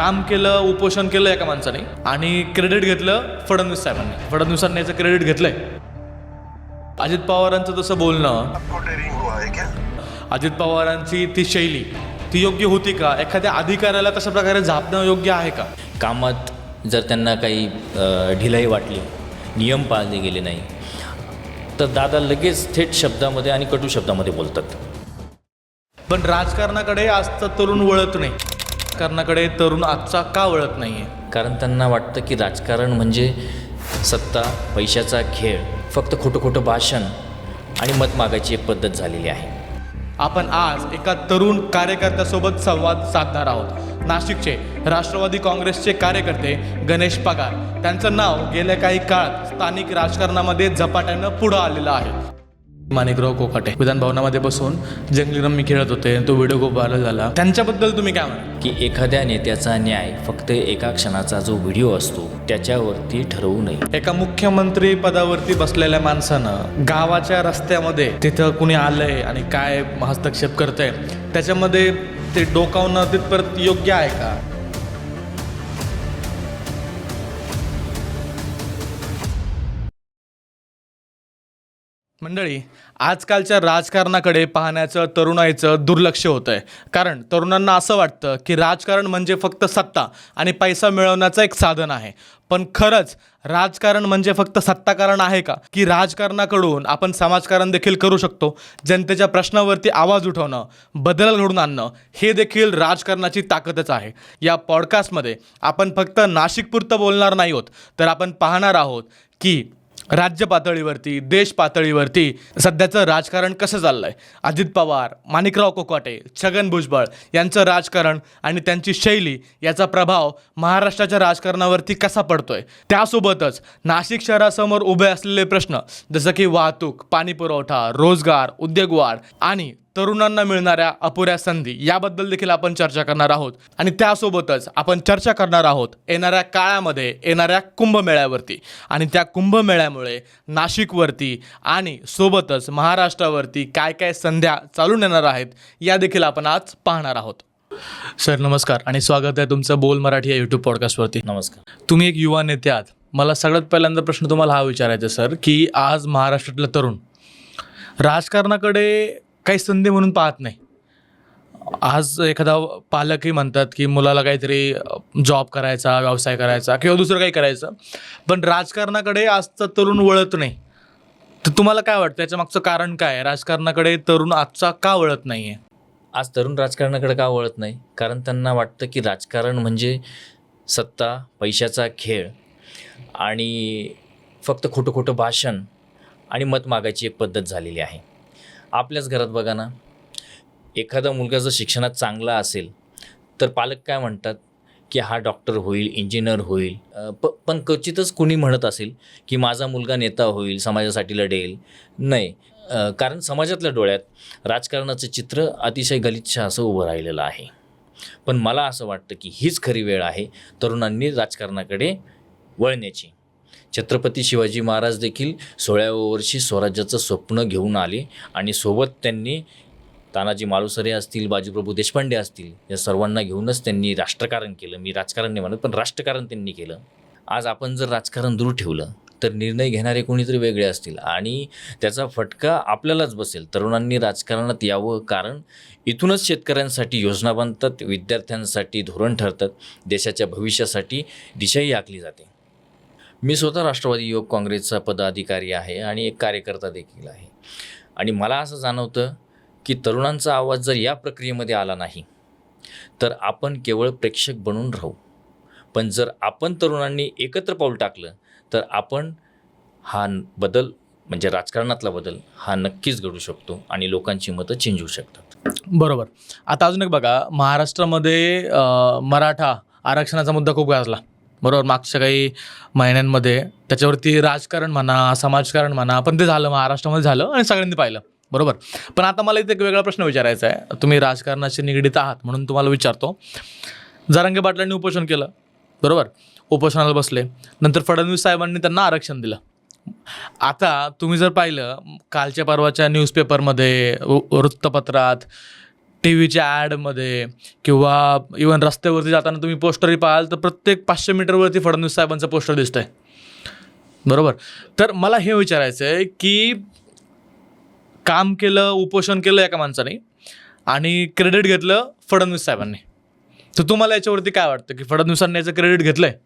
काम केलं उपोषण केलं एका माणसाने आणि क्रेडिट घेतलं फडणवीस साहेबांनी. फडणवीसांनी याचं क्रेडिट घेतलंय. अजित पवारांचं तसं बोलणं अजित पवारांची ती शैली ती योग्य होती का? एखाद्या अधिकाऱ्याला तशा प्रकारे झापणं योग्य आहे का? कामात जर त्यांना काही ढिलाई वाटली नियम पाळले गेले नाही तर दादा लगेच थेट शब्दामध्ये आणि कटू शब्दामध्ये बोलतात. पण राजकारणाकडे आजचा तरुण वळत नाही. राजकारणाकडे तरुण आजचा का वळत नाहीये? कारण त्यांना वाटतं की राजकारण म्हणजे सत्ता पैशाचा खेळ फक्त खोटं खोटं भाषण आणि मत मागायची एक पद्धत झालेली आहे. आपण आज एका तरुण कार्यकर्त्यासोबत संवाद साधणार आहोत. नाशिकचे राष्ट्रवादी काँग्रेसचे कार्यकर्ते गणेश पगार. त्यांचं नाव गेल्या काही काळात स्थानिक राजकारणामध्ये झपाट्यानं पुढं आलेलं आहे. माणिकराव कोकाटे. विधान भवनामध्ये बसून जंगली रम्मी खेळत होते. तो व्हिडिओ खूप व्हायरल झाला. त्यांच्याबद्दल तुम्ही काय म्हणाल? की एखाद्या नेत्याचा न्याय फक्त एका क्षणाचा जो व्हिडिओ असतो त्याच्यावरती ठरवू नये. एका मुख्यमंत्री पदावरती बसलेल्या माणसानं गावाच्या रस्त्यामध्ये तिथं कुणी आलंय आणि काय हस्तक्षेप करतंय त्याच्यामध्ये ते डोकावणं तिथपर्यंत योग्य आहे का? मंडळी आजकालच्या राजकारणाकडे पाहण्याचं तरुणाईचं दुर्लक्ष होतं आहे कारण तरुणांना असं वाटतं की राजकारण म्हणजे फक्त सत्ता आणि पैसा मिळवण्याचं एक साधन आहे. पण खरंच राजकारण म्हणजे फक्त सत्ताकारण आहे का? की राजकारणाकडून आपण समाजकारण देखील करू शकतो जनतेच्या प्रश्नावरती आवाज उठवणं बदल घडून आणणं हे देखील राजकारणाची ताकदच आहे. या पॉडकास्टमध्ये आपण फक्त नाशिकपुरतं बोलणार नाही आहोत तर आपण पाहणार आहोत की राज्य पातळीवरती देश पातळीवरती सध्याचं राजकारण कसं चाललं आहे अजित पवार माणिकराव कोकाटे छगन भुजबळ यांचं राजकारण आणि त्यांची शैली याचा प्रभाव महाराष्ट्राच्या राजकारणावरती कसा पडतोय? त्यासोबतच नाशिक शहरासमोर उभे असलेले प्रश्न जसं की वाहतूक पाणी पुरवठा रोजगार उद्योगवाढ आणि तरुणांना मिळणाऱ्या अपुऱ्या संधी याबद्दल देखील आपण चर्चा करणार आहोत. आणि त्यासोबतच आपण चर्चा करणार आहोत येणाऱ्या काळामध्ये येणाऱ्या कुंभमेळ्यावरती. आणि त्या कुंभमेळ्यामुळे नाशिकवरती आणि सोबतच महाराष्ट्रावरती काय काय संध्या चालून येणार आहेत या देखील आपण आज पाहणार आहोत. सर नमस्कार. आणि स्वागत आहे तुमचं बोल मराठी या यूट्यूब पॉडकास्टवरती नमस्कार. तुम्ही एक युवा नेते आहात. मला सगळ्यात पहिल्यांदा प्रश्न तुम्हाला हा विचारायचा सर की आज महाराष्ट्रातलं तरुण राजकारणाकडे काही संधी म्हणून पाहत नाही. आज एखादा पालकही म्हणतात की मुलाला काहीतरी जॉब करायचा व्यवसाय करायचा किंवा दुसरं काही करायचं. पण राजकारणाकडे आजचा तरुण वळत नाही. तर तुम्हाला काय वाटतं? याच्या मागचं कारण काय आहे? राजकारणाकडे तरुण आजचा का वळत नाही आहे आज तरुण राजकारणाकडे का वळत नाही? कारण त्यांना वाटतं की राजकारण म्हणजे सत्ता पैशाचा खेळ आणि फक्त खोटं खोटं भाषण आणि मत मागायची एक पद्धत झालेली आहे. आपल्याच घरात बघा ना एखादा मुलगा जर शिक्षणात चांगला असेल तर पालक काय म्हणतात की हा डॉक्टर होईल इंजिनियर होईल. प पण क्वचितच कुणी म्हणत असेल की माझा मुलगा नेता होईल समाजासाठी लढेल. नाही. कारण समाजातल्या डोळ्यात राजकारणाचं चित्र अतिशय गलिच्छ असं उभं राहिलेलं आहे. पण मला असं वाटतं की हीच खरी वेळ आहे तरुणांनी राजकारणाकडे वळण्याची. छत्रपती शिवाजी महाराज देखील सोळाव्या वर्षी स्वराज्याचं स्वप्न घेऊन आले आणि सोबत त्यांनी तानाजी मालुसरे असतील बाजीप्रभू देशपांडे असतील या सर्वांना घेऊनच त्यांनी राष्ट्रकारण केलं. मी राजकारण नाही म्हणत पण राष्ट्रकारण त्यांनी केलं. आज आपण जर राजकारण दूर ठेवलं तर निर्णय घेणारे कोणीतरी वेगळे असतील आणि त्याचा फटका आपल्यालाच बसेल. तरुणांनी राजकारणात यावं कारण इथूनच शेतकऱ्यांसाठी योजना बनतात विद्यार्थ्यांसाठी धोरण ठरतात देशाच्या भविष्यासाठी दिशाही आखली जाते. मी स्वतः राष्ट्रवादी युवक काँग्रेसचा पदाधिकारी आहे आणि एक कार्यकर्ता देखील आहे. आणि मला असं जाणवतं की तरुणांचा आवाज जर या प्रक्रियेमध्ये आला नाही तर आपण केवळ प्रेक्षक बनून राहू. पण जर आपण तरुणांनी एकत्र पाऊल टाकलं तर आपण हा बदल म्हणजे राजकारणातला बदल हा नक्कीच घडू शकतो आणि लोकांची मतं चेंज होऊ शकतात. बरोबर. आता अजून एक बघा महाराष्ट्रामध्ये मराठा आरक्षणाचा मुद्दा खूप गाजला. बरोबर मागच्या काही महिन्यांमध्ये. त्याच्यावरती राजकारण म्हणा समाजकारण म्हणा पण ते झालं महाराष्ट्रामध्ये झालं आणि सगळ्यांनी पाहिलं. बरोबर? पण आता मला इथे एक वेगळा प्रश्न विचारायचा आहे. तुम्ही राजकारणाशी निगडीत आहात म्हणून तुम्हाला विचारतो. जारंगे पाटलांनी उपोषण केलं. बरोबर? उपोषणाला बसले. नंतर फडणवीस साहेबांनी त्यांना आरक्षण दिलं. आता तुम्ही जर पाहिलं कालच्या परवाच्या न्यूजपेपरमध्ये वृत्तपत्रात टी व्हीच्या ॲडमध्ये किंवा इवन रस्त्यावरती जाताना तुम्ही पोस्टरही पाहाल तर प्रत्येक पाचशे मीटरवरती फडणवीस साहेबांचं पोस्टर दिसतंय. बरोबर? तर मला हे विचारायचं आहे की काम केलं उपोषण केलं एका माणसाने आणि क्रेडिट घेतलं फडणवीस साहेबांनी. तर तुम्हाला याच्यावरती काय वाटतं की फडणवीसांनी याचं क्रेडिट घेतलं आहे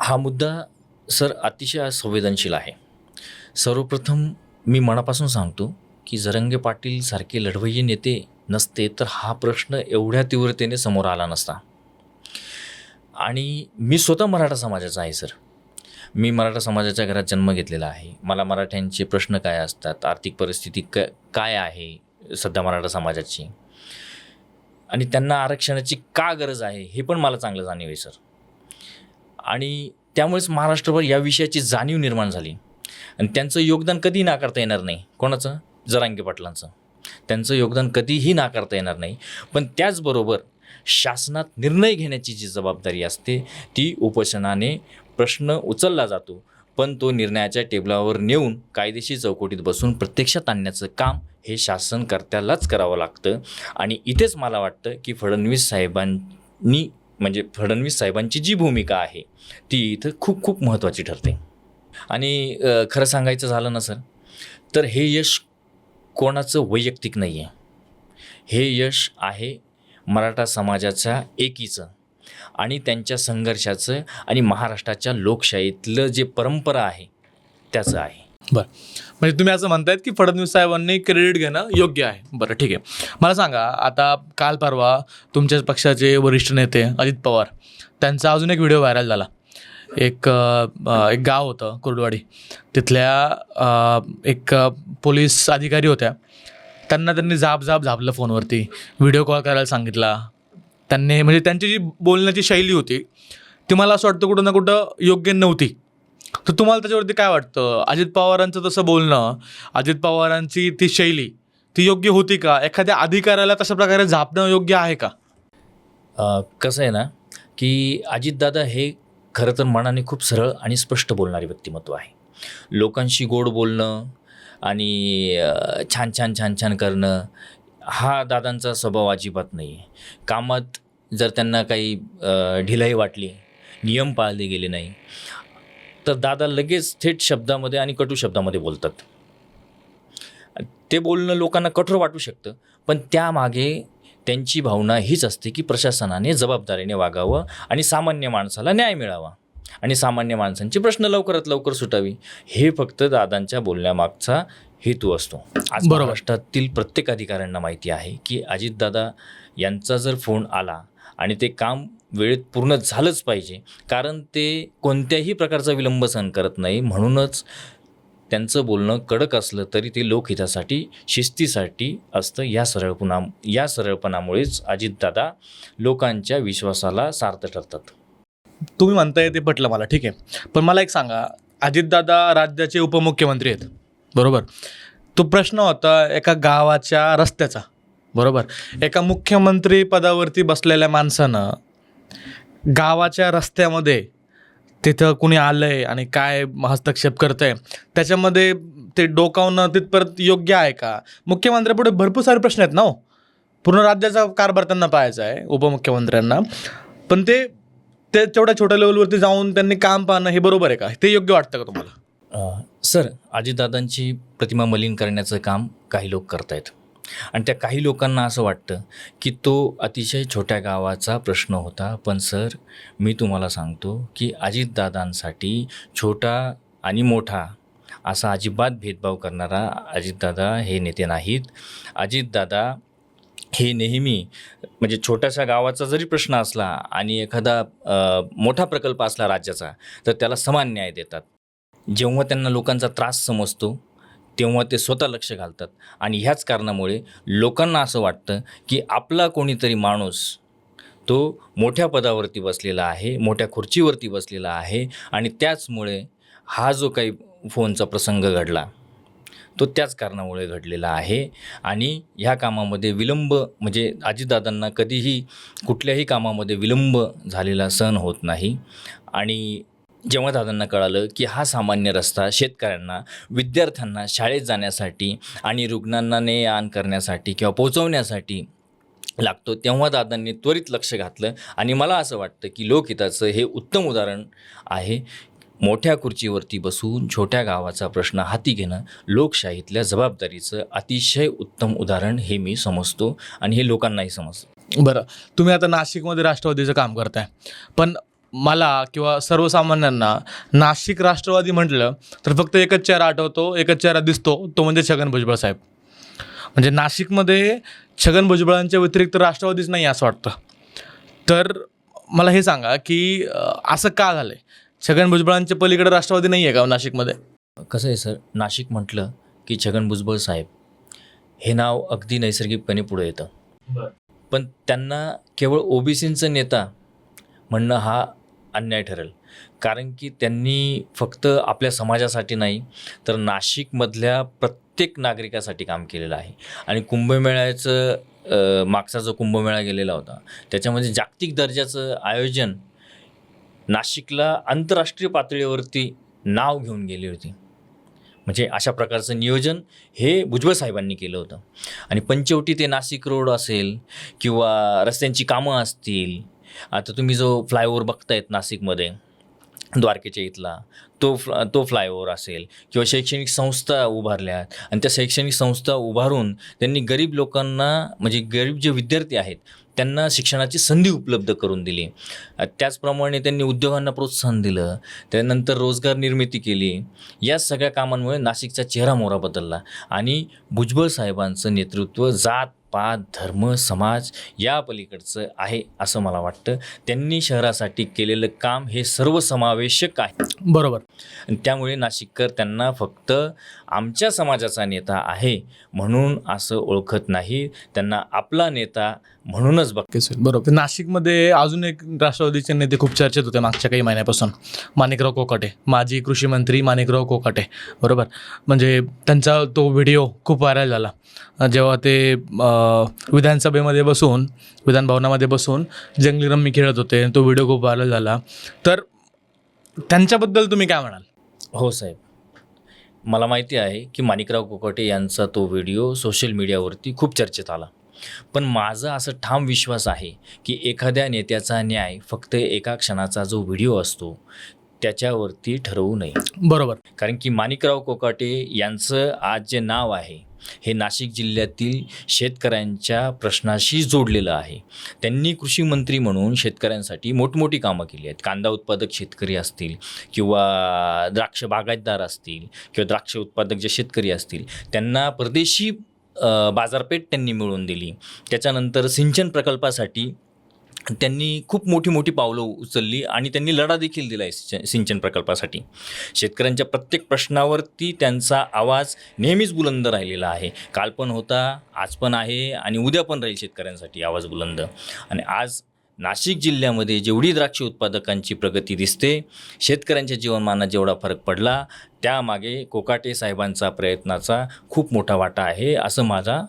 हा मुद्दा सर अतिशय संवेदनशील आहे. सर्वप्रथम मी मनापासून सांगतो की जरंगे पाटील सारखे लढवय्ये नेते नसते तर हा प्रश्न एवढ्या तीव्रतेने समोर आला नसता. आणि मी स्वतः मराठा समाजाचा आहे सर. मी मराठा समाजाच्या घरात जन्म घेतलेला आहे. मला मराठ्यांचे प्रश्न काय असतात? आर्थिक परिस्थिती क काय आहे सध्या मराठा समाजाची? आणि त्यांना आरक्षणाची का गरज आहे हे पण मला चांगलं जाणीव आहे सर. आणि त्यामुळेच महाराष्ट्रभर या विषयाची जाणीव निर्माण झाली. आणि त्यांचं योगदान कधी नाकारता येणार नाही. कोणाचं? जरांगे पाटलांचं. त्यांचं योगदान कधीही नाकारता येणार नाही. पण त्याचबरोबर शासनात निर्णय घेण्याची जी जबाबदारी असते ती उपोषणाने प्रश्न उचलला जातो. पण तो निर्णयाच्या टेबलावर नेऊन कायदेशीर चौकटीत बसून प्रत्यक्षात आणण्याचं काम हे शासनकर्त्यालाच करावं लागतं. आणि इथेच मला वाटतं की फडणवीस साहेबांनी म्हणजे फडणवीस साहेबांची जी भूमिका आहे ती इथं खूप खूप महत्त्वाची ठरते. आणि खरं सांगायचं झालं ना सर? तर हे यश कोणाचं वैयक्तिक नाही आहे हे यश आहे मराठा समाजाच्या एकीचं आणि त्यांच्या संघर्षाचं आणि महाराष्ट्राच्या लोकशाहीतलं जे परंपरा आहे त्याचं आहे. बरं. म्हणजे तुम्ही असं म्हणतायत की फडणवीस साहेबांनी क्रेडिट घेणं योग्य आहे. बरं ठीक आहे. मला सांगा आता काल परवा तुमच्याच पक्षाचे वरिष्ठ नेते अजित पवार त्यांचा अजून एक व्हिडिओ व्हायरल झाला. एक एक गाव होतं कुर्डवाडी. तिथल्या एक पोलीस अधिकारी होत्या. त्यांना त्यांनी जाब जाब झापलं फोनवरती. व्हिडिओ कॉल करायला सांगितला. त्यांनी म्हणजे त्यांची जी बोलण्याची शैली होती ती मला असं वाटतं कुठं ना कुठं योग्य नव्हती. तर तुम्हाला त्याच्यावरती काय वाटतं? अजित पवारांचं तसं बोलणं अजित पवारांची ती शैली ती योग्य होती का? एखाद्या अधिकाऱ्याला तशा प्रकारे झापणं योग्य आहे का? कसं आहे ना की अजितदादा हे खरं तर मनाने खूप सरळ आणि स्पष्ट बोलणारे व्यक्तिमत्व आहे. लोकांशी गोड बोलणं आणि छान छान छान छान करणं हा दादांचा स्वभाव अजिबात नाही आहे कामात जर त्यांना काही ढिलाई वाटली नियम पाळले गेले नाही तर दादा लगेच थेट शब्दामध्ये आणि कटू शब्दामध्ये बोलतात. ते बोलणं लोकांना कठोर वाटू शकतं पण त्यामागे त्यांची भावना हीच असते की प्रशासनाने जबाबदारीने वागावं आणि सामान्य माणसाला न्याय मिळावा. आणि सामान्य माणसांचे प्रश्न लवकरात लवकर सुटावी. हे फक्त दादांच्या बोलण्यामागचा हेतू असतो. आज. महाराष्ट्रातील प्रत्येक अधिकाऱ्यांना माहिती आहे की अजितदादा यांचा जर फोन आला आणि ते काम वेळेत पूर्ण झालंच पाहिजे कारण ते कोणत्याही प्रकारचा विलंब सहन करत नाही. म्हणूनच त्यांचं बोलणं कडक असलं तरी ते लोकहितासाठी शिस्तीसाठी असतं या सरळपणा या सरळपणामुळेच अजितदादा लोकांच्या विश्वासाला सार्थ ठरतात. तुम्ही म्हणताय ते पटलं मला ठीक आहे. पण मला एक सांगा अजितदादा राज्याचे उपमुख्यमंत्री आहेत बरोबर? तो प्रश्न होता एका गावाच्या रस्त्याचा बरोबर? एका मुख्यमंत्री पदावरती बसलेल्या माणसानं गावाच्या रस्त्यामध्ये तिथं कुणी आलंय आणि काय हस्तक्षेप करतंय त्याच्यामध्ये ते डोकावणं तिथपर्यंत योग्य आहे का? मुख्यमंत्र्यापुढे भरपूर सारे प्रश्न आहेत ना हो. पूर्ण राज्याचा कारभार त्यांना पाहायचा आहे उपमुख्यमंत्र्यांना. पण ते ते तेवढ्या छोट्या लेवलवरती जाऊन त्यांनी काम पाहणं हे बरोबर आहे का? ते योग्य वाटतं का तुम्हाला? सर अजितदादांची प्रतिमा मलिन करण्याचं काम काही लोक करत आहेत आणि त्या काही लोकांना असं वाटतं की तो अतिशय छोट्या गावाचा प्रश्न होता. पण सर मी तुम्हाला सांगतो की अजितदादांसाठी छोटा आणि मोठा असा अजिबात भेदभाव करणारा अजितदादा हे नेते नाहीत. अजितदादा हे नेहमी म्हणजे छोट्याशा गावाचा जरी प्रश्न असला आणि एखादा मोठा प्रकल्प असला राज्याचा तर त्याला समान न्याय देतात. जेव्हा त्यांना लोकांचा त्रास समजतो तेव्हा ते स्वतः लक्ष घालतात. आणि ह्याच कारणामुळे लोकांना असं वाटतं की आपला कोणीतरी माणूस तो मोठ्या पदावरती बसलेला आहे मोठ्या खुर्चीवरती बसलेला आहे आणि त्याचमुळे हा जो काही फोनचा प्रसंग घडला तो त्याच कारणामुळे घडलेला आहे. आणि ह्या कामामध्ये विलंब म्हणजे आजीदादांना कधीही कुठल्याही कामामध्ये विलंब झालेला सहन होत नाही. आणि जेव्हा दादांना कळालं की हा सामान्य रस्ता शेतकऱ्यांना विद्यार्थ्यांना शाळेत जाण्यासाठी आणि रुग्णांना ने आण करण्यासाठी किंवा पोचवण्यासाठी लागतो तेव्हा दादांनी त्वरित लक्ष घातलं आणि मला असं वाटतं की लोकहिताचं हे उत्तम उदाहरण आहे. मोठ्या खुर्चीवरती बसून छोट्या गावाचा प्रश्न हाती घेणं लोकशाहीतल्या जबाबदारीचं अतिशय उत्तम उदाहरण हे मी समजतो आणि हे लोकांनाही समजतं. बरं तुम्ही आता नाशिकमध्ये राष्ट्रवादीचं काम करताय. पण मला किंवा सर्वसामान्यांना नाशिक राष्ट्रवादी म्हटलं तर फक्त एकच चेहरा आठवतो एकच चेहरा दिसतो तो म्हणजे छगन भुजबळ साहेब. म्हणजे नाशिकमध्ये छगन भुजबळांच्या व्यतिरिक्त राष्ट्रवादीच नाही असं वाटतं. तर मला हे सांगा की असं का झालं आहे छगन भुजबळांच्या पलीकडे राष्ट्रवादी नाही आहे का नाशिकमध्ये? कसं आहे सर नाशिक म्हटलं की छगन भुजबळ साहेब हे नाव अगदी नैसर्गिकपणे पुढे येतं. पण त्यांना केवळ ओबीसींचं नेता म्हणणं हा अन्याय ठरेल. कारण की त्यांनी फक्त आपल्या समाजासाठी नाही तर नाशिकमधल्या प्रत्येक नागरिकासाठी काम केलेलं आहे. आणि कुंभमेळ्याचं मागचा जो कुंभमेळा गेलेला होता त्याच्यामध्ये जागतिक दर्जाचं आयोजन नाशिकला आंतरराष्ट्रीय पातळीवरती नाव घेऊन गेली होती. म्हणजे अशा प्रकारचं नियोजन हे भुजबळ साहेबांनी केलं होतं. आणि पंचवटी ते नाशिक रोड असेल किंवा रस्त्यांची कामं असतील आता तुम्ही जो फ्लायओव्हर बघतायत नाशिकमध्ये द्वारकेच्या इथला तो फ्ला तो फ्लायओव्हर असेल किंवा शैक्षणिक संस्था उभारल्यात आणि त्या शैक्षणिक संस्था उभारून त्यांनी गरीब लोकांना म्हणजे गरीब जे विद्यार्थी आहेत त्यांना शिक्षणाची संधी उपलब्ध करून दिली. त्याचप्रमाणे त्यांनी उद्योगांना प्रोत्साहन दिलं त्यानंतर रोजगार निर्मिती केली. या सगळ्या कामांमुळे नाशिकचा चेहरा मोहरा बदलला आणि भुजबळ साहेबांचं नेतृत्व जात पात धर्म समाज या पलीकडचं आहे असं मला वाटतं. त्यांनी शहरासाठी केलेलं काम हे सर्वसमावेशक आहे. बरोबर. त्यामुळे नाशिककर त्यांना फक्त आमच्या समाजाचा नेता आहे म्हणून असं ओळखत नाही. त्यांना आपला नेता म्हणूनच बघ. होईल. बरोबर. नाशिकमध्ये अजून एक राष्ट्रवादीचे नेते खूप चर्चेत होते मागच्या काही महिन्यापासून. माणिकराव कोकाटे. माजी कृषी मंत्री माणिकराव कोकाटे. बरोबर? म्हणजे त्यांचा तो व्हिडिओ खूप व्हायरल झाला. जेव्हा ते विधानसभेमध्ये बसून विधान भवनामध्ये बसून जंगली रम्मी खेळत होते. तो व्हिडिओ खूप व्हायरल झाला. तर त्यांच्याबद्दल तुम्ही काय म्हणाल? हो साहेब. मला माहिती आहे की माणिकराव कोकाटे यांचा तो व्हिडिओ सोशल मीडियावरती खूप चर्चेत आला. पण माझा असं ठाम विश्वास आहे की एखाद्या नेत्याचा न्याय फक्त एका क्षणाचा जो व्हिडिओ असतो त्याच्यावरती ठरवू नये. बरोबर. कारण की माणिकराव कोकाटे यांचं आज जे नाव आहे हे नाशिक जिल्ह्यातील शेतकऱ्यांच्या प्रश्नाशी जोडलेलं आहे. त्यांनी कृषी मंत्री म्हणून शेतकऱ्यांसाठी मोठमोठी कामं केली आहेत. कांदा उत्पादक शेतकरी असतील किंवा द्राक्ष बागायतदार असतील किंवा द्राक्ष उत्पादक जे शेतकरी असतील त्यांना परदेशी बाजारपेठ त्यांनी मिळवून दिली. त्याच्यानंतर सिंचन प्रकल्पासाठी त्यांनी खूप मोठी मोठी पावलं उचलली आणि त्यांनी लढा देखील दिला आहे सिंचन सिंचन प्रकल्पासाठी. शेतकऱ्यांच्या प्रत्येक प्रश्नावरती त्यांचा आवाज नेहमीच बुलंद राहिलेला आहे. काल पण होता आज पण आहे आणि उद्या पण राहील शेतकऱ्यांसाठी आवाज बुलंद. आणि आज नाशिक जिल्ह्यामध्ये जेवढी द्राक्ष उत्पादकांची प्रगती दिसते शेतकऱ्यांच्या जीवनमानात जेवढा फरक पडला त्यामागे कोकाटे साहेबांचा प्रयत्नाचा खूप मोठा वाटा आहे असं माझा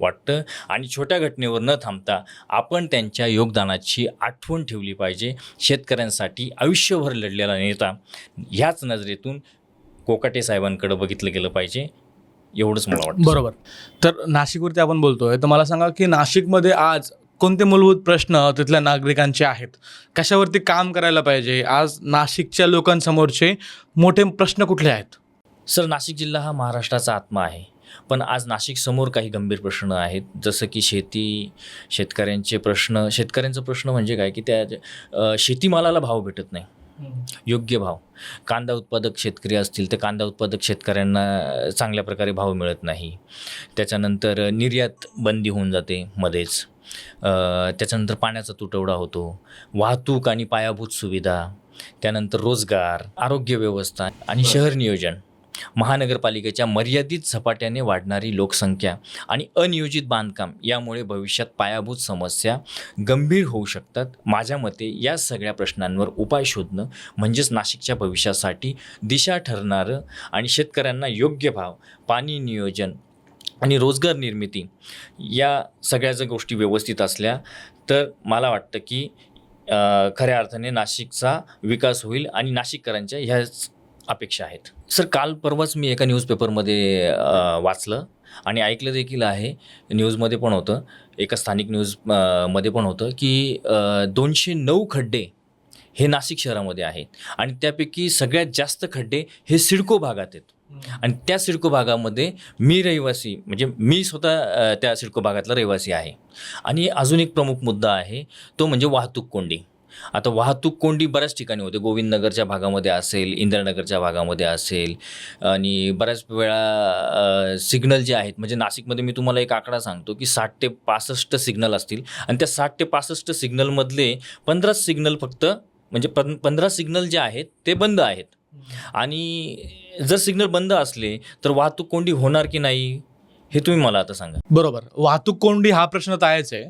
वाटतं. आणि छोट्या घटनेवर न थांबता आपण त्यांच्या योगदानाची आठवण ठेवली पाहिजे. शेतकऱ्यांसाठी आयुष्यभर लढलेला नेता ह्याच नजरेतून कोकाटे साहेबांकडे बघितलं गेलं पाहिजे. एवढंच मला वाटतं. बरोबर. तर नाशिकवरती आपण बोलतोय तर मला सांगा की नाशिकमध्ये आज कोणते मूलभूत प्रश्न तिथल्या नागरिकांचे आहेत? कशावरती काम करायला पाहिजे? आज नाशिकच्या लोकांसमोरचे मोठे प्रश्न कुठले आहेत? सर नाशिक जिल्हा हा महाराष्ट्राचा आत्मा आहे. पण आज नाशिक समोर काही गंभीर प्रश्न आहेत. जसं की शेती शेतकऱ्यांचे प्रश्न. शेतकऱ्यांचा प्रश्न म्हणजे काय? की त्या शेतीमालाला भाव भेटत नाही. योग्य भाव. कांदा उत्पादक शेतकरी असतील तर कांदा उत्पादक शेतकऱ्यांना चांगल्या प्रकारे भाव मिळत नाही. त्याच्यानंतर निर्यात बंदी होऊन जाते मध्येच. त्याच्यानंतर पाण्याचा तुटवडा होतो. वाहतूक आणि पायाभूत सुविधा त्यानंतर रोजगार आरोग्य व्यवस्था आणि शहर नियोजन. महानगरपालिकेच्या मर्यादित झपाट्याने वाढणारी लोकसंख्या आणि अनियोजित बांधकाम यामुळे भविष्यात पायाभूत समस्या गंभीर होऊ शकतात. माझ्या मते या सगळ्या प्रश्नांवर उपाय शोधणं म्हणजेच नाशिकच्या भविष्यासाठी दिशा ठरणारं आणि शेतकऱ्यांना योग्य भाव पाणी नियोजन आणि रोजगार निर्मिती या सगळ्या जर गोष्टी व्यवस्थित असल्या तर मला वाटतं की खऱ्या अर्थाने नाशिकचा विकास होईल आणि नाशिककरांच्या ह्याच अपेक्षा आहेत. सर काल परवाच मी एका न्यूजपेपरमध्ये वाचलं आणि ऐकलं देखील आहे. न्यूजमध्ये पण होतं. एका स्थानिक न्यूजमध्ये पण होतं की दोनशे नऊ खड्डे हे नाशिक शहरामध्ये आहेत आणि त्यापैकी सगळ्यात जास्त खड्डे हे सिडको भागात आहेत. आणि त्या सिडको भागामध्ये मी रहिवासी म्हणजे मी स्वतः त्या सिडको भागातला रहिवासी आहे. आणि अजून एक प्रमुख मुद्दा आहे तो म्हणजे वाहतूक कोंडी. आता वाहतूक कोंडी बऱ्याच ठिकाणी होते. गोविंदनगरच्या भागामध्ये असेल इंदिरानगरच्या भागामध्ये असेल आणि बऱ्याच वेळा सिग्नल जे आहेत म्हणजे नाशिकमध्ये मी तुम्हाला एक आकडा सांगतो की साठ ते पासष्ट सिग्नल असतील आणि त्या साठ ते पासष्ट सिग्नलमधले पंधरा सिग्नल फक्त म्हणजे पं पंधरा सिग्नल जे आहेत ते बंद आहेत. आणि जर सिग्नल बंद असले तर वाहतूक कोंडी होणार की नाही हे तुम्ही मला आता सांगा. बरोबर. वाहतूक कोंडी हा प्रश्न तर आहेच आहे.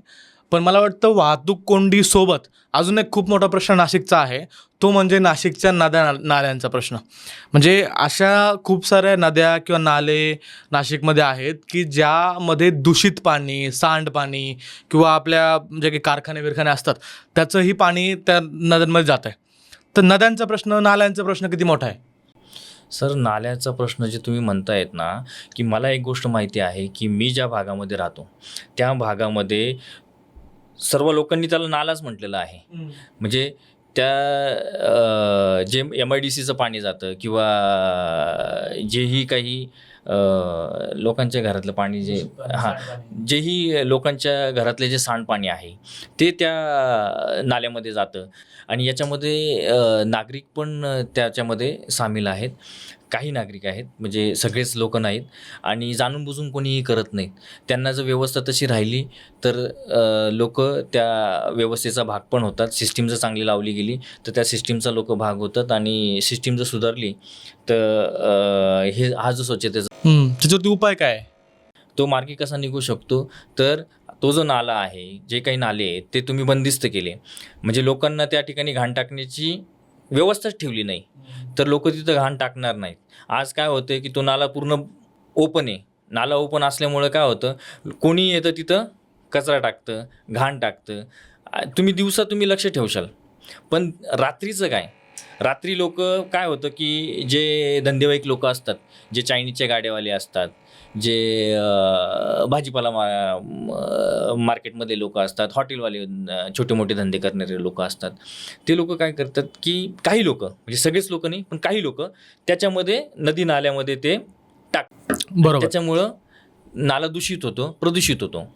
पण मला वाटतं वाहतूक कोंडी सोबत अजून एक खूप मोठा प्रश्न नाशिकचा आहे. तो म्हणजे नाशिकच्या नद्या नाल्यांचा प्रश्न. म्हणजे अशा खूप साऱ्या नद्या किंवा नाले नाशिकमध्ये आहेत की ज्यामध्ये दूषित पाणी सांडपाणी किंवा आपल्या जे काही कारखाने बिरखाने असतात त्याचंही पाणी त्या नद्यांमध्ये जात आहे तर नद्यांचा प्रश्न नाल्यांचा प्रश्न किती मोठा आहे? सर नाल्याचा प्रश्न जे तुम्ही म्हणतायत ना की मला एक गोष्ट माहिती आहे की मी ज्या भागामध्ये राहतो त्या भागामध्ये सर्व लोकांनी त्याला नालाच म्हटलेलं आहे. म्हणजे त्या जे एम आय डी सीचं पाणी जातं किंवा जेही काही लोकांच्या घरातलं पाणी जे हां जेही लोकांच्या घरातले जे सांडपाणी आहे ते त्या नाल्यामध्ये जातं. आणि याच्यामध्ये नागरिक पण त्याच्यामध्ये सामील आहेत. काही नागरिक आहेत म्हणजे सगळेच लोक नाहीत आणि जाणून बुजून कोणीही करत नाहीत. त्यांना जर व्यवस्था तशी राहिली तर लोक त्या व्यवस्थेचा भाग पण होतात. सिस्टीम जर चांगली लावली गेली तर त्या सिस्टीमचा लोक भाग होतात आणि सिस्टीम जर सुधारली तर हे हा जो स्वच्छतेचा त्याच्यावरती उपाय काय? तो मार्गी कसा निघू शकतो? तर तो जो नाला आहे जे काही नाले आहेत ते तुम्ही बंदिस्त केले. म्हणजे लोकांना त्या ठिकाणी घाण टाकण्याची व्यवस्थाच ठेवली नाही. तर लोक तिथं घाण टाकणार नाहीत. आज काय होतं की तो नाला पूर्ण ओपन आहे. नाला ओपन असल्यामुळं काय होतं कोणी येतं तिथं कचरा टाकतं घाण टाकतं. तुम्ही दिवसा तुम्ही लक्ष ठेवशाल. पण रात्रीचं काय? रात्री लोक काय होतं की जे धंदेवाईक लोक असतात जे चायनीजच्या गाड्यावाले असतात जे भाजीपाला मा मार्केटमध्ये लोक असतात हॉटेलवाले छोटे मोठे धंदे करणारे लोक असतात. ते लोक काय करतात की काही लोक म्हणजे सगळेच लोक नाही पण काही लोक त्याच्यामध्ये नदी नाल्यामध्ये ते टाक बरोबर. त्याच्यामुळं नाला दूषित होतो प्रदूषित होतो.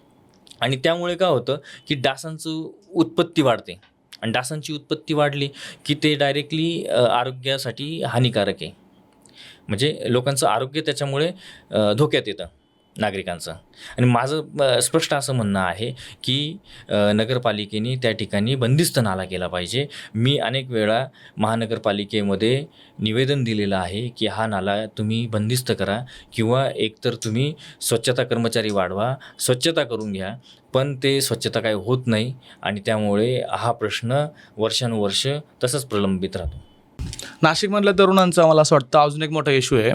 आणि त्यामुळे काय होतं की डासांचं उत्पत्ती वाढते. आणि डासांची उत्पत्ती वाढली की ते डायरेक्टली आरोग्यासाठी हानिकारक आहे. म्हणजे लोकांचं आरोग्य त्याच्यामुळे धोक्यात येतं नागरिकांचं. आणि माझं स्पष्ट असं म्हणणं आहे की नगरपालिकेने त्या ठिकाणी बंदिस्त नाला केला पाहिजे. मी अनेक वेळा महानगरपालिकेमध्ये निवेदन दिलेलं आहे की हा नाला तुम्ही बंदिस्त करा किंवा एकतर तुम्ही स्वच्छता कर्मचारी वाढवा स्वच्छता करून घ्या पण ते स्वच्छता काय होत नाही आणि त्यामुळे हा प्रश्न वर्षानुवर्ष तसंच प्रलंबित राहतो. नाशिकमधल्या तरुणांचा मला असं वाटतं अजून एक मोठा इश्यू आहे.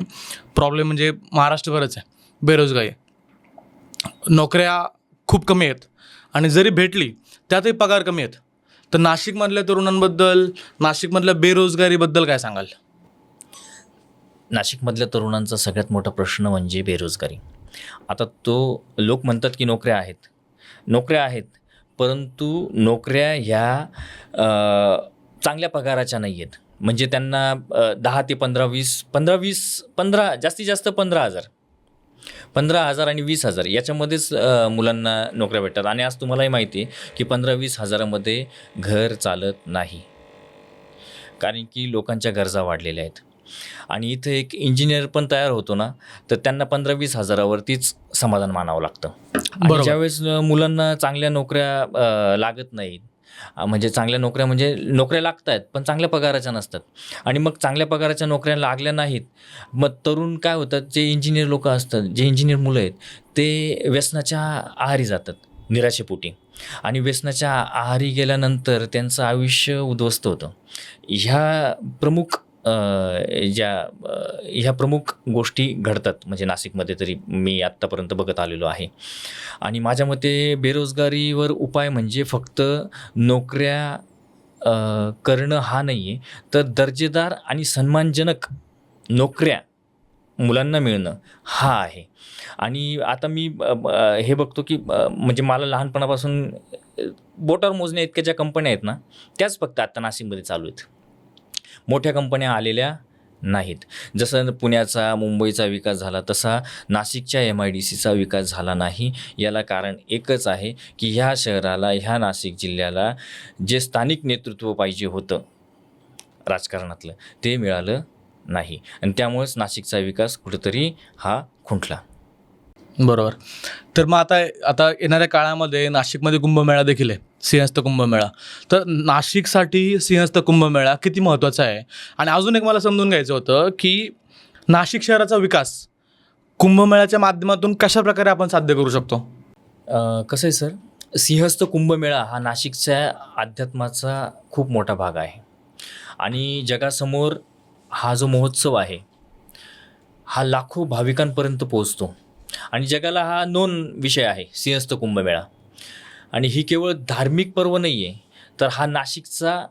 प्रॉब्लेम म्हणजे महाराष्ट्रभरच आहे. बेरोजगारी नोकऱ्या खूप कमी आहेत. आणि जरी भेटली त्यातही पगार कमी आहेत. तर नाशिकमधल्या तरुणांबद्दल नाशिकमधल्या बेरोजगारीबद्दल काय सांगाल? नाशिकमधल्या तरुणांचा सगळ्यात मोठा प्रश्न म्हणजे बेरोजगारी. आता तो लोक म्हणतात की नोकऱ्या आहेत. नोकऱ्या आहेत परंतु नोकऱ्या ह्या चांगल्या पगाराच्या नाही आहेत म्हणजे त्यांना दहा ते पंधरा वीस पंधरा वीस पंधरा जास्तीत जास्त पंधरा हजार. पंधरा हजार आणि वीस हजार याच्यामध्येच मुलांना नोकऱ्या भेटतात. आणि आज तुम्हालाही माहिती आहे की पंधरा वीस हजारामध्ये घर चालत नाही. कारण की लोकांच्या गरजा वाढलेल्या आहेत. आणि इथे एक इंजिनियर पण तयार होतो ना तर त्यांना पंधरा वीस हजारावरतीच समाधान मानावं लागतं. ज्यावेळेस मुलांना चांगल्या नोकऱ्या लागत नाहीत म्हणजे चांगल्या नोकऱ्या म्हणजे नोकऱ्या लागत आहेत पण चांगल्या पगाराच्या नसतात. आणि मग चांगल्या पगाराच्या नोकऱ्या लागल्या नाहीत मग तरुण काय होतात जे इंजिनियर लोक असतात जे इंजिनियर मुलं आहेत ते व्यसनाच्या आहारी जातात निराशेपोटी. आणि व्यसनाच्या आहारी गेल्यानंतर त्यांचं आयुष्य उद्ध्वस्त होतं. ह्या प्रमुख ज्या ह्या प्रमुख गोष्टी घडतात. म्हणजे नाशिकमध्ये तरी मी आत्तापर्यंत बघत आलेलो आहे. आणि माझ्या मते बेरोजगारीवर उपाय म्हणजे फक्त नोकऱ्या करणं हा नाही आहे तर दर्जेदार आणि सन्मानजनक नोकऱ्या मुलांना मिळणं हा आहे. आणि आता मी ब- हे बघतो की म्हणजे मला लहानपणापासून बोटावर मोजण्या इतक्या ज्या कंपन्या आहेत ना त्याच फक्त आत्ता नाशिकमध्ये चालू आहेत. मोठ्या कंपन्या आलेल्या नाहीत. जसं पुण्याचा मुंबईचा विकास झाला तसा नाशिकच्या एम आय डी सीचा विकास झाला नाही. याला कारण एकच आहे की ह्या शहराला ह्या नाशिक जिल्ह्याला जे स्थानिक नेतृत्व पाहिजे होतं राजकारणातलं ते मिळालं नाही. आणि त्यामुळेच नाशिकचा विकास कुठेतरी हा खुंटला. बरोबर. तर मग आता आता येणाऱ्या काळामध्ये नाशिकमध्ये कुंभमेळा देखील आहे. सिंहस्थ कुंभमेळा तर नाशिकसाठी सिंहस्थ कुंभमेळा किती महत्त्वाचा आहे? आणि अजून एक मला समजून घ्यायचं होतं की नाशिक शहराचा विकास कुंभमेळ्याच्या माध्यमातून कशा प्रकारे आपण साध्य करू शकतो? कसं आहे सर? सिंहस्थ कुंभमेळा हा नाशिकच्या अध्यात्माचा खूप मोठा भाग आहे. आणि जगासमोर हा जो महोत्सव आहे हा लाखो भाविकांपर्यंत पोहोचतो. आणि जगाला हा नोन विषय आहे सिंहस्थ कुंभमेळा आणि ही केवळ धार्मिक पर्व नाही आहे तर हा नाशिकचा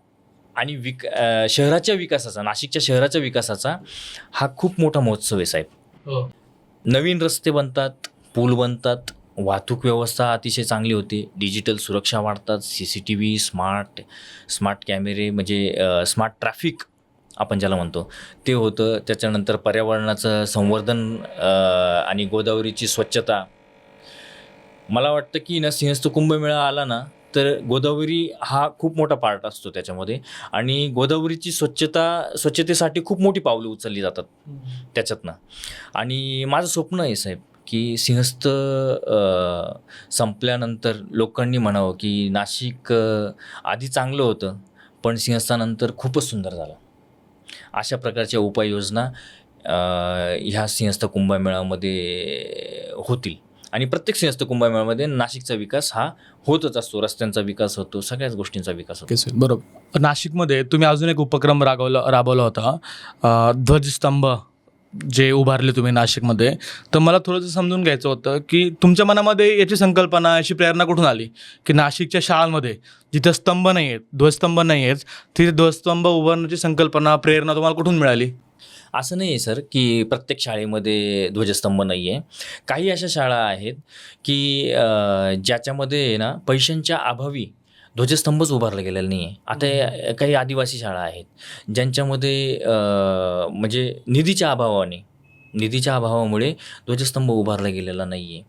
आणि विक शहराच्या विकासाचा नाशिकच्या शहराच्या विकासाचा हा खूप मोठा महोत्सव आहे साहेब. नवीन रस्ते बनतात पूल बनतात वाहतूक व्यवस्था अतिशय चांगली होते डिजिटल सुरक्षा वाढतात C C T V smart smart कॅमेरे म्हणजे स्मार्ट ट्रॅफिक आपण ज्याला म्हणतो ते होतं. त्याच्यानंतर पर्यावरणाचं संवर्धन आणि गोदावरीची स्वच्छता मला वाटतं की ना सिंहस्थ कुंभमेळा आला ना तर गोदावरी हा खूप मोठा पार्ट असतो त्याच्यामध्ये. आणि गोदावरीची स्वच्छता स्वच्छतेसाठी खूप मोठी पावलं उचलली जातात त्याच्यातनं. आणि माझं स्वप्न आहे साहेब की सिंहस्थ संपल्यानंतर लोकांनी म्हणावं की नाशिक आधी चांगलं होतं पण सिंहस्थानंतर खूपच सुंदर झालं. अशा प्रकारच्या उपाययोजना ह्या सिंहस्थ कुंभमेळामध्ये होतील. आणि प्रत्येक सिंहस्थ कुंभमेळ्यामध्ये नाशिकचा विकास हा होतच असतो रस्त्यांचा विकास होतो सगळ्याच गोष्टींचा विकास होतो. बरोबर. नाशिकमध्ये तुम्ही अजून एक उपक्रम राबवला राबवला होता ध्वजस्तंभ जे उभारले तुम्ही नाशिकमध्ये. तर मला थोडंसं समजून घ्यायचं होतं की तुमच्या मनामध्ये याची संकल्पना याची प्रेरणा कुठून आली? की नाशिकच्या शाळांमध्ये जिथं स्तंभ नाही आहेत ध्वजस्तंभ नाही आहेत तिथे ध्वजस्तंभ उभारण्याची संकल्पना प्रेरणा तुम्हाला कुठून मिळाली? असं नाही आहे सर की प्रत्येक शाळेमध्ये ध्वजस्तंभ नाही आहे काही अशा शाळा आहेत की ज्याच्यामध्ये ना पैशांच्या अभावी ध्वजस्तंभच उभारला गेलेला नाही आहे आता काही आदिवासी शाळा आहेत ज्यांच्यामध्ये म्हणजे निधीच्या अभावाने निधीच्या अभावामुळे ध्वजस्तंभ उभारला गेलेला नाही आहे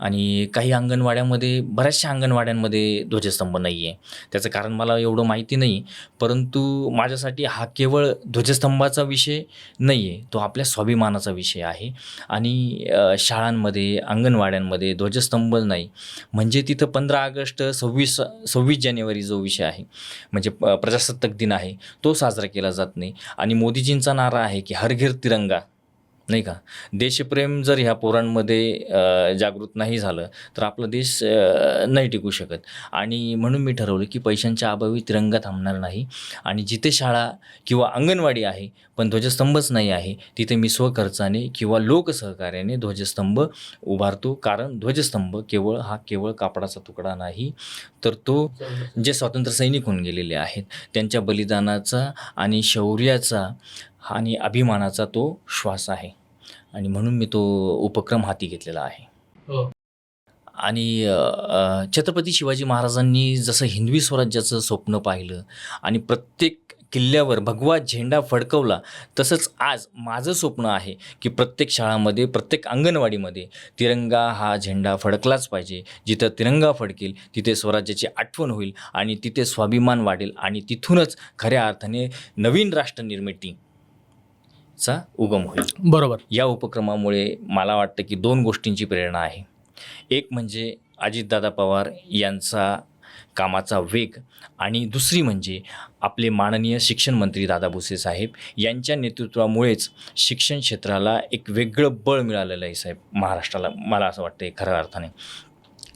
आणि काही अंगणवाड्यामध्ये बऱ्याचशा अंगणवाड्यांमध्ये ध्वजस्तंभ नाही आहे त्याचं कारण मला एवढं माहिती नाही परंतु माझ्यासाठी हा केवळ ध्वजस्तंभाचा विषय नाही आहे तो आपल्या स्वाभिमानाचा विषय आहे. आणि शाळांमध्ये अंगणवाड्यांमध्ये ध्वजस्तंभ नाही. म्हणजे तिथं पंधरा ऑगस्ट सव्वीस सव्वीस जानेवारी जो विषय आहे म्हणजे प- प्रजासत्ताक दिन आहे तो साजरा केला जात नाही. आणि मोदीजींचा नारा आहे की हर तिरंगा. नाही का? देशप्रेम जर ह्या पोरांमध्ये जागृत नाही झालं तर आपला देश नाही टिकू शकत. आणि म्हणून मी ठरवलं की पैशांच्या अभावी तिरंगा थांबणार नाही. आणि जिथे शाळा किंवा अंगणवाडी आहे पण ध्वजस्तंभच नाही आहे तिथे मी स्वखर्चाने किंवा लोकसहकार्याने ध्वजस्तंभ उभारतो. कारण ध्वजस्तंभ केवळ हा केवळ कापडाचा तुकडा नाही तर तो जे स्वातंत्र्य सैनिक होऊन गेलेले आहेत त्यांच्या बलिदानाचा आणि शौर्याचा आणि अभिमानाचा तो श्वास आहे. आणि म्हणून मी तो उपक्रम हाती घेतलेला आहे. आणि अ, अ, छत्रपती शिवाजी महाराजांनी जसं हिंदवी स्वराज्याचं स्वप्न पाहिलं आणि प्रत्येक किल्ल्यावर भगवा झेंडा फडकवला तसंच आज माझं स्वप्न आहे की प्रत्येक शाळामध्ये प्रत्येक अंगणवाडीमध्ये तिरंगा हा झेंडा फडकलाच पाहिजे. जिथं तिरंगा फडकेल तिथे स्वराज्याची आठवण होईल आणि तिथे स्वाभिमान वाढेल आणि तिथूनच खऱ्या अर्थाने नवीन राष्ट्र निर्मितीचा उगम होईल. बरोबर. या उपक्रमामुळे मला वाटतं की दोन गोष्टींची प्रेरणा आहे. एक म्हणजे अजितदादा पवार यांचा कामाचा वेग आणि दुसरी म्हणजे आपले माननीय शिक्षण मंत्री दादा भुसे साहेब यांच्या नेतृत्वामुळेच शिक्षण क्षेत्राला एक वेगळं बळ मिळालेलं आहे साहेब महाराष्ट्राला मला असं वाटतं खऱ्या अर्थाने.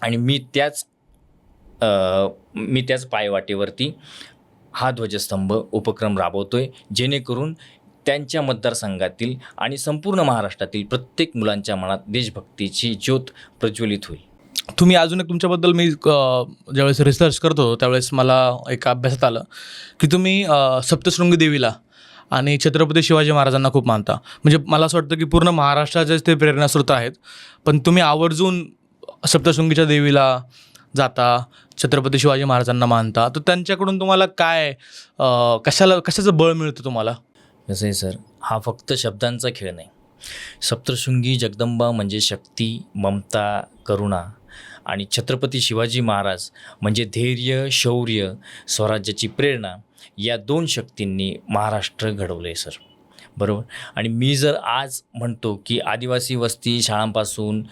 आणि मी त्याच मी त्याच पायवाटेवरती हा ध्वजस्तंभ उपक्रम राबवतोय जेणेकरून त्यांच्या मतदारसंघातील आणि संपूर्ण महाराष्ट्रातील प्रत्येक मुलांच्या मनात देशभक्तीची ज्योत प्रज्वलित होईल. तुम्ही अजून एक तुमच्याबद्दल मी ज्यावेळेस रिसर्च करतो त्यावेळेस मला एक अभ्यासात आलं की तुम्ही सप्तशृंगी देवीला आणि छत्रपती शिवाजी महाराजांना खूप मानता. म्हणजे मला असं वाटतं की पूर्ण महाराष्ट्राचेच ते प्रेरणास्रोत आहेत पण तुम्ही आवर्जून सप्तशृंगीच्या देवीला जाता छत्रपती शिवाजी महाराजांना मानता. तर त्यांच्याकडून तुम्हाला काय कशाला कशाचं बळ मिळतं तुम्हाला? कसं आहे सर? हा फक्त शब्दांचा खेळ नाही. सप्तशृंगी जगदंबा म्हणजे शक्ती ममता करुणा आणि छत्रपती शिवाजी महाराज म्हणजे धैर्य शौर्य स्वराज्याची प्रेरणा या दोन शक्तींनी महाराष्ट्र घडवलं आहे सर. बरोबर? आणि मी जर आज म्हणतो की आदिवासी वस्ती शाळांपासून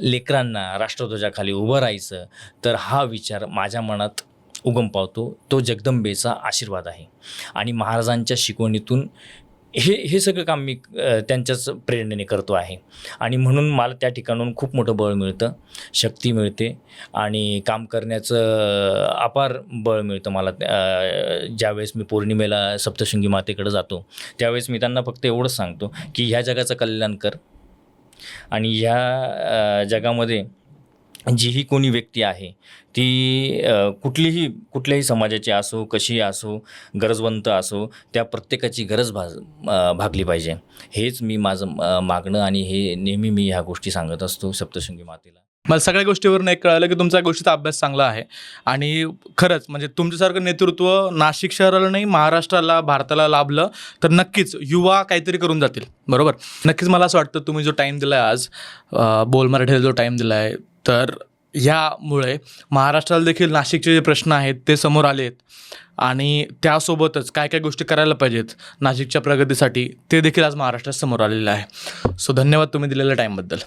लेकरांना राष्ट्रध्वजाखाली उभं राहायचं तर हा विचार माझ्या मनात उगम पावतो तो जगदंबेचा आशीर्वाद आहे. आणि महाराजांच्या शिकवणीतून हे हे सगळं काम मी त्यांच्याच प्रेरणेने करतो आहे. आणि म्हणून मला त्या ठिकाणून खूप मोठं बळ मिळतं शक्ती मिळते आणि काम करण्याचं अपार बळ मिळतं मला. ज्यावेळेस मी पौर्णिमेला सप्तशृंगी मातेकडे जातो त्यावेळेस मी त्यांना फक्त एवढंच सांगतो की ह्या जगाचं कल्याण कर. आणि ह्या जगामध्ये जीही कोणी व्यक्ती आहे ती कुठलीही कुठल्याही समाजाची असो कशी असो गरजवंत असो त्या प्रत्येकाची गरज भाज भागली पाहिजे. हेच मी माझं मागणं आणि हे नेहमी मी ह्या गोष्टी सांगत असतो सप्तशृंगी मातेला. मला सगळ्या गोष्टीवरून एक कळालं की तुमचा गोष्टीचा अभ्यास चांगला आहे. आणि खरंच म्हणजे तुमच्यासारखं नेतृत्व नाशिक शहराला नाही महाराष्ट्राला भारताला लाभलं तर नक्कीच युवा काहीतरी करून जातील. बरोबर? नक्कीच मला असं वाटतं तुम्ही जो टाईम दिला आहे आज बोल मराठीला जो टाईम दिला आहे तर ह्यामुळे महाराष्ट्राला देखील नाशिकचे जे प्रश्न आहेत ते समोर आले आहेत आणि त्यासोबतच काय काय गोष्टी करायला पाहिजेत नाशिकच्या प्रगतीसाठी ते देखील आज महाराष्ट्रात समोर आलेलं आहे. सो धन्यवाद तुम्ही दिलेल्या टाईमबद्दल